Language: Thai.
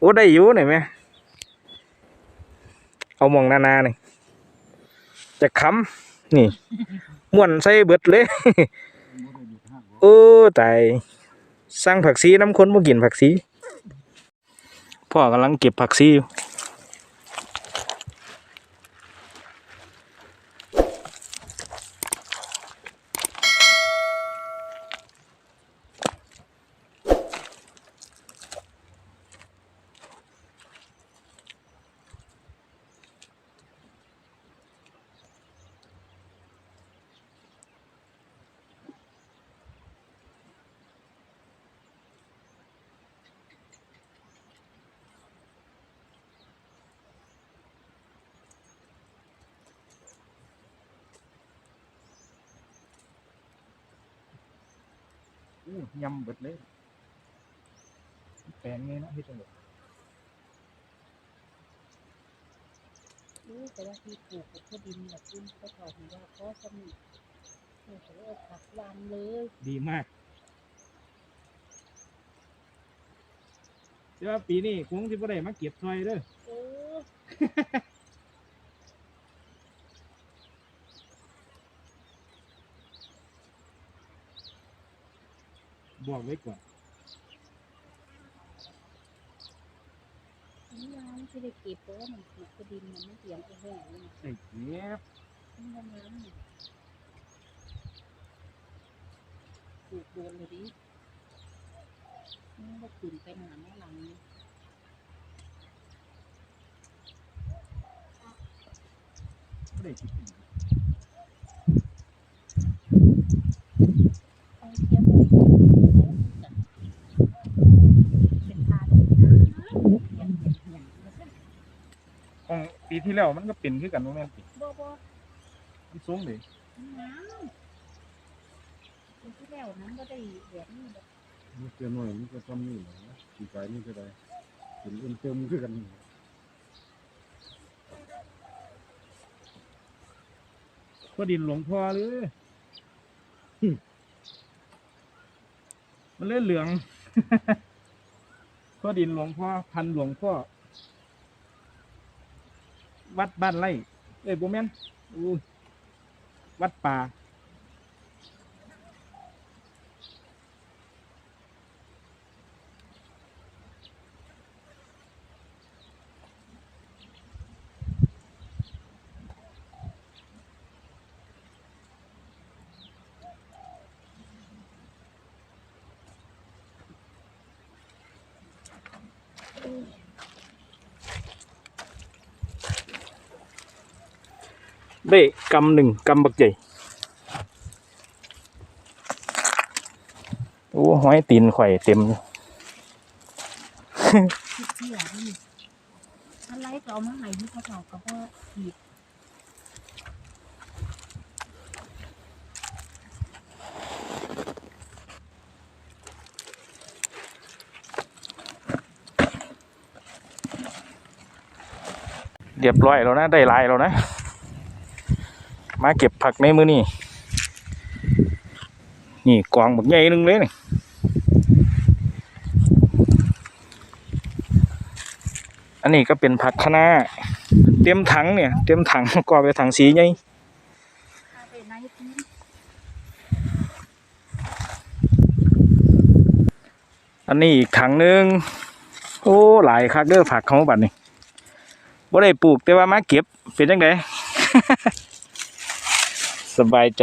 โอ้ได้อยู่หน่อยไหมเอามองนานาหน่อยจะค้ำนี่ม่วนใส่เบิดเลยโอ้ตายสร้างผักซีน้ำคนบ่กินผักซีพ่อกำลังเก็บผักซีอยู่ อู้ยำเบิดเลยแปลงนี้นะพี่ตำรวจรู้แต่ว่าที่ปลูกกับที่ดินแบบคุณก็ถอดว่าเพราะสนิทปลูกแล้วผักวางเลยดีมากแต่ว่าปีนี้คงที่บ่ได้มาเก็บซอยเด้อ เออ บอกไว้ก่อนนี่ยามที่ได้เก็บเพราะว่ามันปลูกกับดินมันไม่เสียงไปแห้งเลยไอ้เก็บมันน้ำน้ำนี่ปลูกโดนเลยดิมันก็ขึ้นไปหนาแม่หลังนี่บ่ได้กินเอาเทียบเลยเป็นทานอย่างอย่างอย่าง ของปี ที่แล้วมันก็เป็นคือกันบ่แม่นติบ่บ่มันสูงเลยน้ำเป็นที่แล้วนั้นก็ได้แบบนี้แบบนี่เกินหน่อยนี่ก็ทำนี่แหละนะปีกายนี่ก็ได้เห็นเอิ่มเติมคือกันก็ดินหลวงพ่อเลยมันเล่นเหลืองก็ดินหลวงพ่อพันหลวงพ่อ วัดบ้านไร่เอ้ยโบแมนอู้วัดป่า ได้กำหนึ่งกำบักใหญ่โอ้หอยตีนข่อยเต็มอยู่คิดเที่ยนี่อะไรก็เอามาให้ที่เขาเจ้าก็บ่ผิดเรียบร้อยแล้วนะ ได้ลายแล้วนะ มาเก็บผักในมือนี่นี่กองบักใหญ่หนึงเลยนี่อันนี้ก็เป็นผักคะน้าเตรียมถังเนี่ย เตรียมถังก็ไปถังสีใหญ่ถ้าไปไหนที่อันนี้อีกถังหนึง โอ้หลายคักเด้อผักเขาบัดนี่บ่ได้ปลูกแต่ว่ามาเก็บเป็นจังได สบายใจ